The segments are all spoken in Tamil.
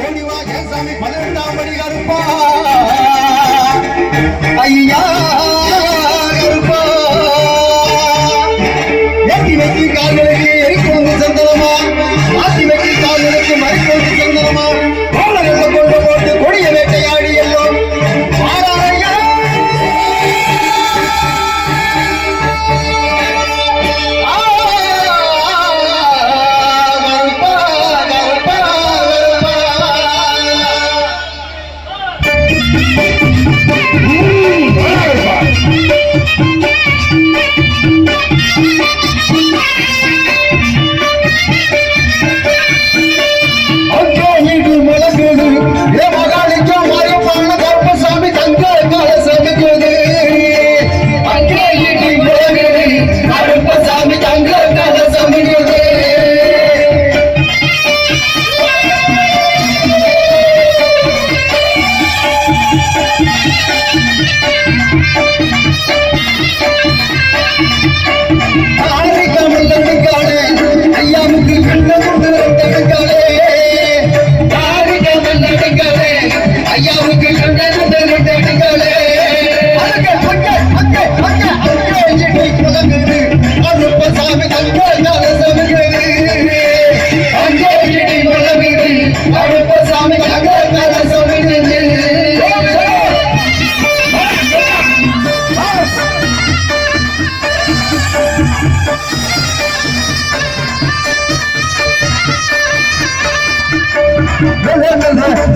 ஓடிவா கேசாமி பதினெட்டாம் படி கருப்பா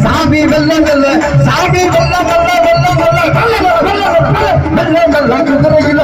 சாமி வெல்ல வெல்ல சாமி வெல்ல வெல்ல வெல்ல வெல்ல வெல்ல வெல்ல வெல்ல வெல்ல வெல்ல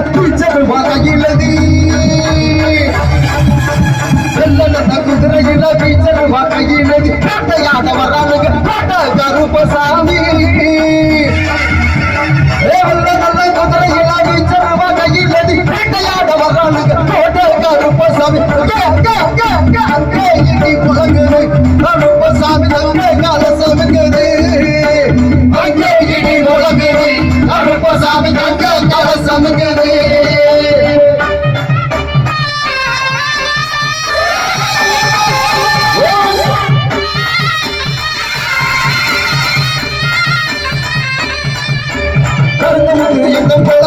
எங்கும் போல